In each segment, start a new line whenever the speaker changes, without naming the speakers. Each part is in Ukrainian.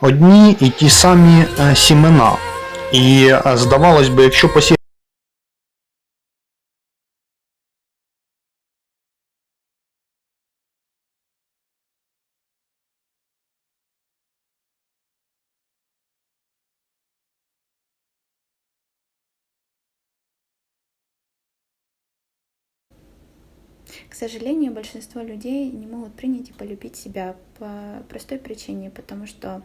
одні і ті самі е, сімена. І е, здавалось би, якщо посіяти
К сожалению, большинство людей не могут принять и полюбить себя по простой причине, потому что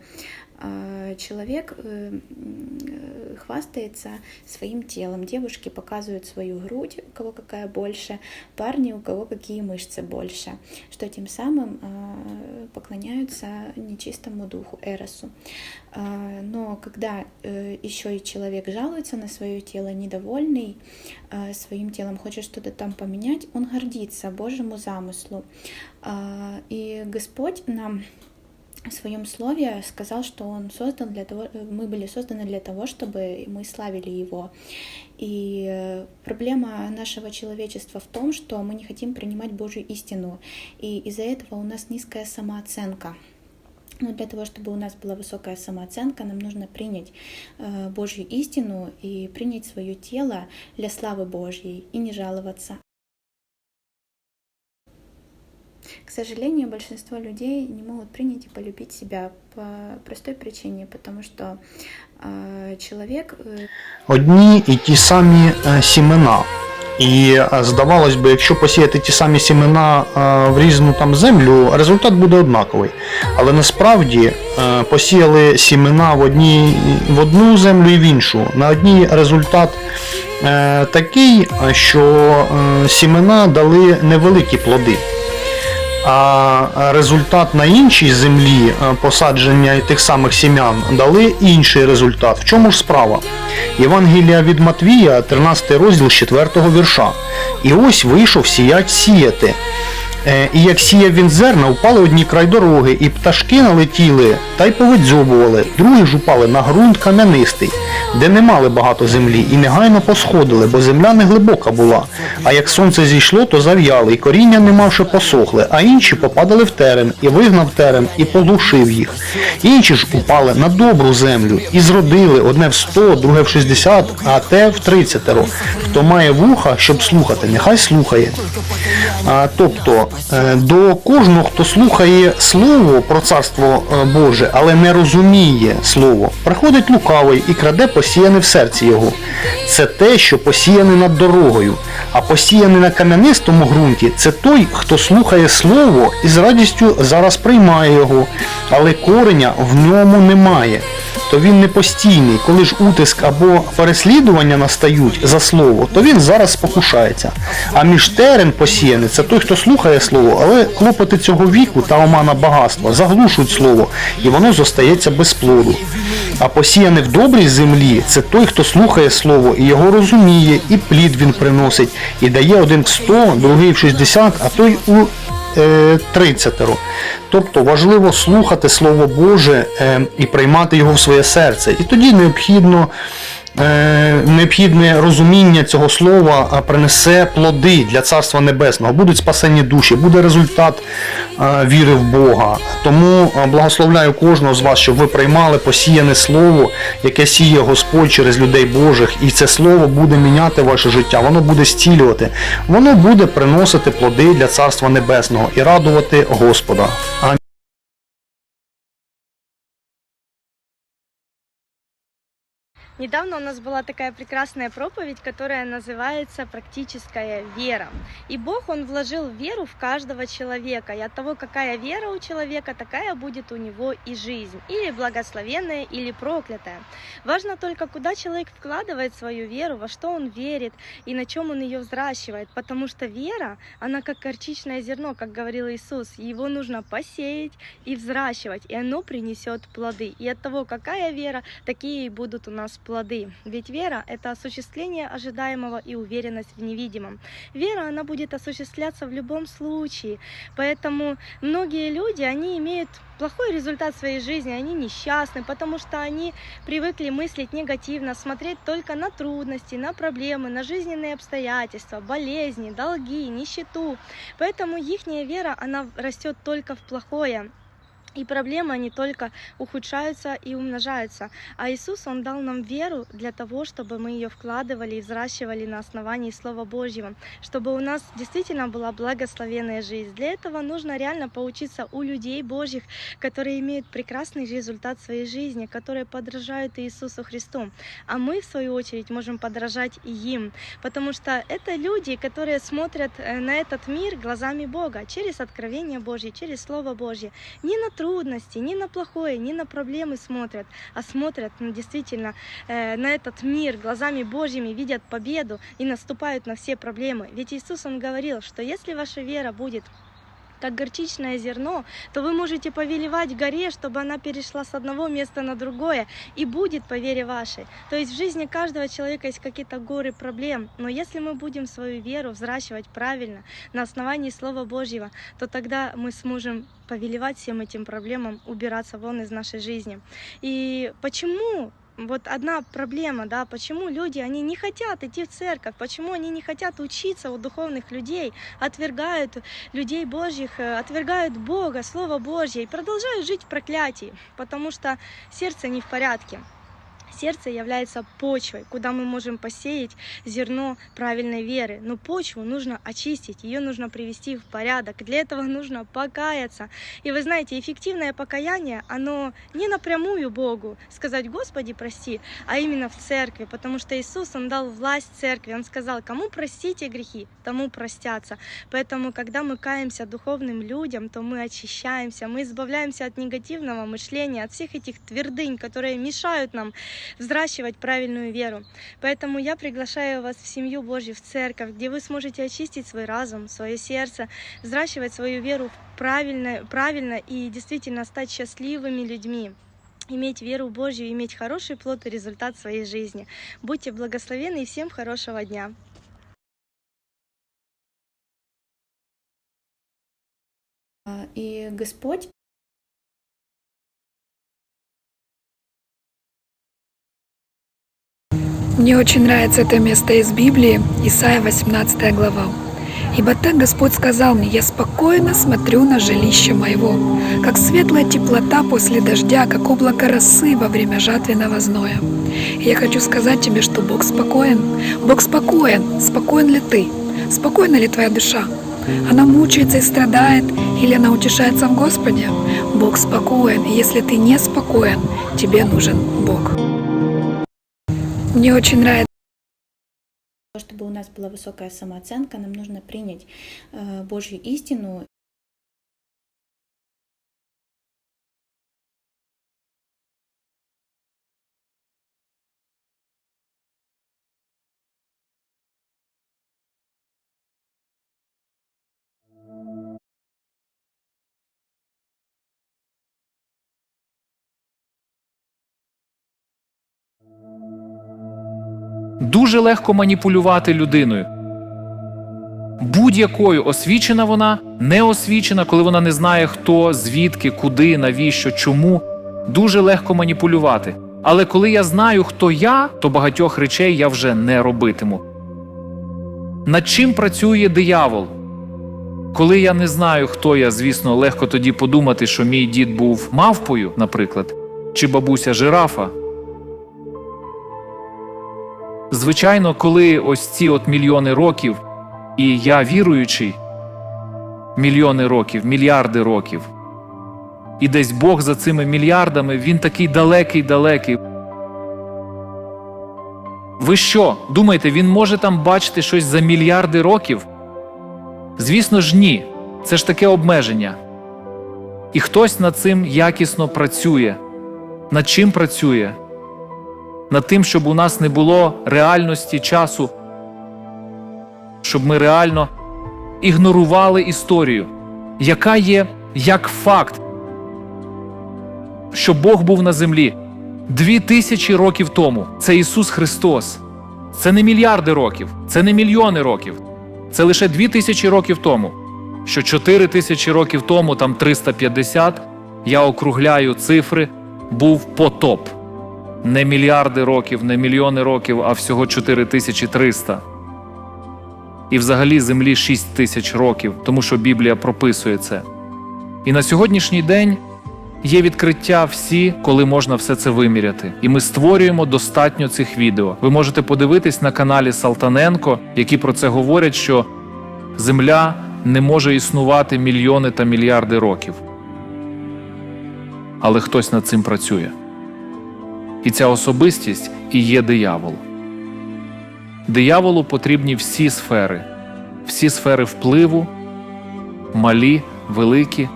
э, человек э, м, хвастается своим телом. Девушки показывают свою грудь, у кого какая больше, парни, у кого какие мышцы больше, что тем самым э, поклоняются нечистому духу, Эросу. А, Но когда еще и человек жалуется на свое тело, недовольный э, своим телом, хочет что-то там поменять, он гордится Божьему замыслу. А, И Господь нам в своем слове сказал, что Он создан для того, э, мы были созданы для того, чтобы мы славили Его. И э, проблема нашего человечества в том, что мы не хотим принимать Божью истину, и из-за этого у нас низкая самооценка. Но для того, чтобы у нас была высокая самооценка, нам нужно принять э, Божью истину и принять свое тело для славы Божьей и не жаловаться. К сожалению, большинство людей не могут принять и полюбить себя по простой причине, потому что э, человек э,
одні і ті самі е, сімена. І здавалось би, якщо посіяти ті самі сімена в різну там землю, результат буде однаковий. Але насправді е, посіяли сімена в, одній, в одну землю і в іншу. На одній результат е, такий, що е, сімена дали невеликі плоди. А результат на іншій землі е, посадження тих самих сім'ян дали інший результат. В чому ж справа? Євангелія від Матвія, 13 розділ 4 вірша. І ось вийшов сіять сіяти. Е, І як сіяв він зерна, впали одні край дороги, і пташки налетіли та й повидзьобували, другі ж упали на ґрунт кам'янистий, де не мали багато землі, і негайно посходили, бо земля не глибока була. А як сонце зійшло, то зав'яли, і коріння не мавши посохли, а інші попадали в терен, і вигнав терен, і поглушив їх. Інші ж упали на добру землю, і зродили одне в сто, друге в шістдесят, а те в тридцятеро. Хто має вуха, щоб слухати, нехай слухає. Тобто е, до кожного, хто слухає слово про царство е, Боже, але не розуміє слово, приходить лукавий і краде посіяне в серці його. Це те, що посіяне над дорогою, а посіяне на кам'янистому ґрунті це той, хто слухає слово і з радістю зараз приймає його, але кореня в ньому немає то він не постійний. Коли ж утиск або переслідування настають за слово, то він зараз спокушається. А між терен посіяний це той, хто слухає слово, але клопоти цього віку та омана багатства заглушують слово, і воно зостається без плоду. А посіяне в добрій землі це той, хто слухає слово і його розуміє, і плід він приносить, і дає один в 100, другий в 60, а той у 30. Тобто важливо слухати Слово Боже е, і приймати його в своє серце. І тоді необхідно. Е, Необхідне розуміння цього слова принесе плоди для Царства Небесного, будуть спасені душі, буде результат е, віри в Бога. Тому е, благословляю кожного з вас, щоб ви приймали посіяне слово, яке сіє Господь через людей Божих, і це слово буде міняти ваше життя, воно буде зцілювати, воно буде приносити плоди для Царства Небесного і радувати Господа. Амінь.
Недавно у нас была такая прекрасная проповедь, которая называется «Практическая вера». И Бог, Он вложил веру в каждого человека. И от того, какая вера у человека, такая будет у него и жизнь. Или благословенная, или проклятая. Важно только, куда человек вкладывает свою веру, во что он верит и на чем он ее взращивает. Потому что вера, она как горчичное зерно, как говорил Иисус. Его нужно посеять и взращивать, и оно принесет плоды. И от того, какая вера, такие и будут у нас плоды. Ведь вера – это осуществление ожидаемого и уверенность в невидимом. Вера, она будет осуществляться в любом случае. Поэтому многие люди, они имеют плохой результат своей жизни, они несчастны, потому что они привыкли мыслить негативно, смотреть только на трудности, на проблемы, на жизненные обстоятельства, болезни, долги, нищету. Поэтому их вера, она растет только в плохое. И проблемы, они только ухудшаются и умножаются. А Иисус, Он дал нам веру для того, чтобы мы ее вкладывали и взращивали на основании Слова Божьего, чтобы у нас действительно была благословенная жизнь. Для этого нужно реально поучиться у людей Божьих, которые имеют прекрасный результат своей жизни, которые подражают Иисусу Христу. А мы, в свою очередь, можем подражать им, потому что это люди, которые смотрят э, на этот мир глазами Бога, через откровение Божье, через Слово Божье. Не на трудности, ни на плохое, ни на проблемы смотрят, а смотрят ну, действительно э, на этот мир глазами Божьими, видят победу и наступают на все проблемы. Ведь Иисус, Он говорил, что если ваша вера будет как горчичное зерно, то вы можете повелевать горе, чтобы она перешла с одного места на другое, и будет по вере вашей. То есть в жизни каждого человека есть какие-то горы проблем, но если мы будем свою веру взращивать правильно, на основании Слова Божьего, то тогда мы сможем повелевать всем этим проблемам, убираться вон из нашей жизни. И почему вот одна проблема, да, почему люди, они не хотят идти в церковь, почему они не хотят учиться у духовных людей, отвергают людей Божьих, э, отвергают Бога, Слово Божье и продолжают жить в проклятии, потому что сердце не в порядке. Сердце является почвой, куда мы можем посеять зерно правильной веры. Но почву нужно очистить, ее нужно привести в порядок. Для этого нужно покаяться. И вы знаете, эффективное покаяние, оно не напрямую Богу сказать «Господи, прости», а именно в церкви, потому что Иисус, Он дал власть церкви. Он сказал, кому простите грехи, тому простятся. Поэтому, когда мы каемся духовным людям, то мы очищаемся, мы избавляемся от негативного мышления, от всех этих твердынь, которые мешают нам взращивать правильную веру. Поэтому я приглашаю вас в семью Божью, в церковь, где вы сможете очистить свой разум, свое сердце, взращивать свою веру правильно, правильно и действительно стать счастливыми людьми иметь веру Божью, иметь хороший плод и результат своей жизни. Будьте благословенны и всем хорошего дня!
А, И Господь
Мне очень нравится это место из Библии, Исайя 18 глава. «Ибо так Господь сказал мне, я спокойно смотрю на жилище моего, как светлая теплота после дождя, как облако росы во время жатвенного зноя». И я хочу сказать тебе, что Бог спокоен. Бог спокоен. Спокоен ли ты? Спокойна ли твоя душа? Она мучается и страдает, или она утешается в Господе? Бог спокоен. И если ты не спокоен, тебе нужен Бог. Мне очень нравится.
Для того, чтобы у нас была высокая самооценка, нам нужно принять э, Божью истину.
Дуже легко маніпулювати людиною. Будь-якою освічена вона, не освічена, коли вона не знає, хто, звідки, куди, навіщо, чому. Дуже легко маніпулювати. Але коли я знаю, хто я, то багатьох речей я вже не робитиму. Над чим працює диявол? Коли я не знаю, хто я, звісно, легко тоді подумати, що мій дід був мавпою, наприклад, чи бабуся жирафа. Звичайно, коли ось ці от мільйони років, і я віруючий, мільйони років, мільярди років, і десь Бог за цими мільярдами, він такий далекий, далекий. Ви що, думаєте, він може там бачити щось за мільярди років? Звісно ж, ні. Це ж таке обмеження. І хтось над цим якісно працює. Над чим працює? Над тим, щоб у нас не було реальності часу, щоб ми реально ігнорували історію, яка є як факт, що Бог був на землі дві тисячі років тому. Це Ісус Христос. Це не мільярди років, це не мільйони років. Це лише дві тисячі років тому. Що чотири тисячі років тому, там 350, я округляю цифри, був потоп не мільярди років, не мільйони років, а всього 4300. І взагалі землі 6 тисяч років, тому що Біблія прописує це. І на сьогоднішній день є відкриття всі, коли можна все це виміряти. І ми створюємо достатньо цих відео. Ви можете подивитись на каналі Салтаненко, які про це говорять, що Земля не може існувати мільйони та мільярди років. Але хтось над цим працює. І ця особистість і є диявол. Дияволу потрібні всі сфери, всі сфери впливу, малі, великі.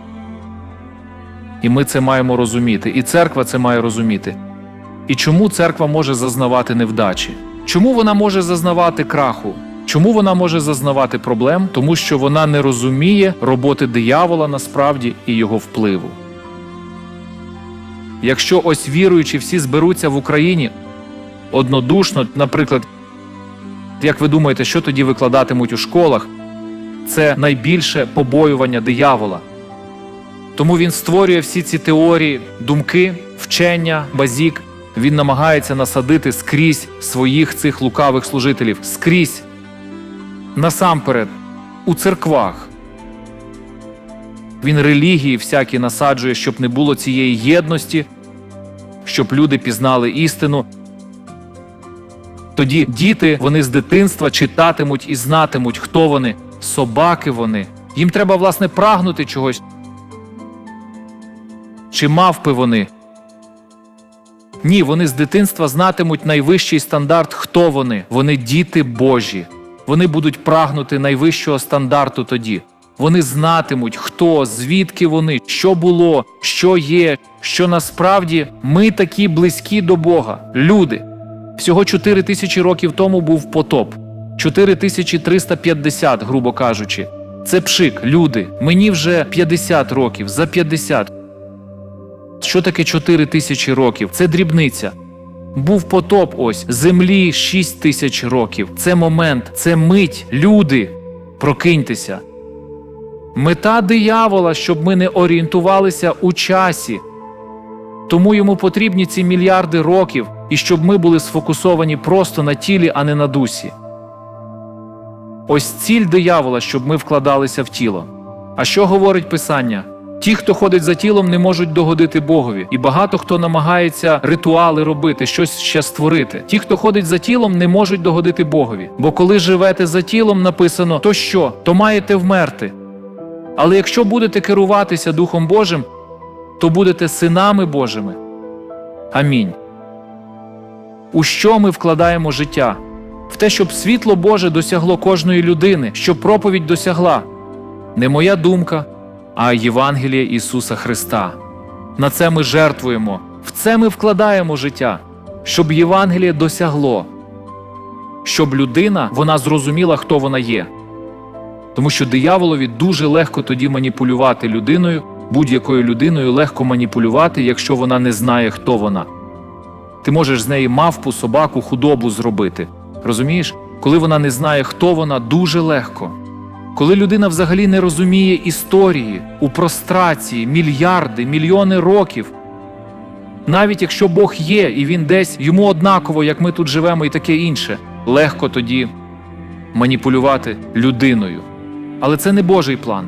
І ми це маємо розуміти, і церква це має розуміти. І чому церква може зазнавати невдачі? Чому вона може зазнавати краху? Чому вона може зазнавати проблем? Тому що вона не розуміє роботи диявола насправді і його впливу. Якщо ось віруючі всі зберуться в Україні однодушно, наприклад, як ви думаєте, що тоді викладатимуть у школах? Це найбільше побоювання диявола. Тому він створює всі ці теорії, думки, вчення, базік. Він намагається насадити скрізь своїх цих лукавих служителів, скрізь, насамперед, у церквах. Він релігії всякі насаджує, щоб не було цієї єдності, щоб люди пізнали істину. Тоді діти вони з дитинства читатимуть і знатимуть, хто вони, собаки вони. Їм треба, власне, прагнути чогось. Чи мавпи вони? Ні, вони з дитинства знатимуть найвищий стандарт, хто вони. Вони діти Божі. Вони будуть прагнути найвищого стандарту тоді. Вони знатимуть, хто, звідки вони, що було, що є, що насправді ми такі близькі до Бога, люди. Всього 4 тисячі років тому був потоп. 4350, грубо кажучи. Це пшик, люди. Мені вже 50 років, за 50. Що таке 4 тисячі років? Це дрібниця. Був потоп ось землі 6 тисяч років. Це момент, це мить, люди. Прокиньтеся. Мета диявола, щоб ми не орієнтувалися у часі. Тому йому потрібні ці мільярди років, і щоб ми були сфокусовані просто на тілі, а не на дусі. Ось ціль диявола, щоб ми вкладалися в тіло. А що говорить Писання? Ті, хто ходить за тілом, не можуть догодити Богові, і багато хто намагається ритуали робити, щось ще створити. Ті, хто ходить за тілом, не можуть догодити Богові. Бо коли живете за тілом, написано, то що, то маєте вмерти. Але якщо будете керуватися Духом Божим, то будете синами Божими. Амінь. У що ми вкладаємо життя? В те, щоб світло Боже досягло кожної людини, щоб проповідь досягла. Не моя думка, а Євангеліє Ісуса Христа. На це ми жертвуємо, в це ми вкладаємо життя, щоб Євангеліє досягло, щоб людина вона зрозуміла, хто вона є. Тому що дияволові дуже легко тоді маніпулювати людиною, будь-якою людиною легко маніпулювати, якщо вона не знає, хто вона. Ти можеш з неї мавпу, собаку, худобу зробити. Розумієш? Коли вона не знає, хто вона, дуже легко. Коли людина взагалі не розуміє історії у прострації, мільярди, мільйони років. Навіть якщо Бог є і він десь йому однаково, як ми тут живемо, і таке інше, легко тоді маніпулювати людиною. Але це не Божий план.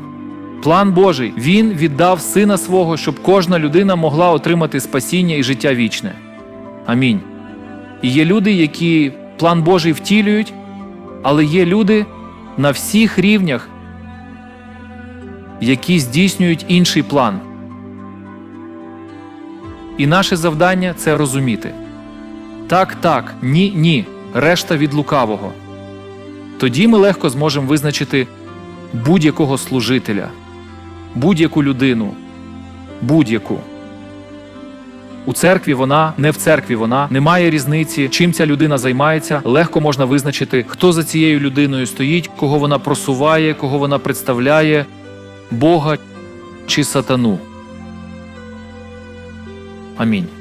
План Божий він віддав сина свого, щоб кожна людина могла отримати спасіння і життя вічне. Амінь. І є люди, які план Божий втілюють, але є люди на всіх рівнях, які здійснюють інший план. І наше завдання це розуміти. Так, так, ні, ні. Решта від лукавого. Тоді ми легко зможемо визначити будь-якого служителя, будь-яку людину, будь-яку. У церкві вона, не в церкві вона, немає різниці, чим ця людина займається. Легко можна визначити, хто за цією людиною стоїть, кого вона просуває, кого вона представляє, Бога чи сатану. Амінь.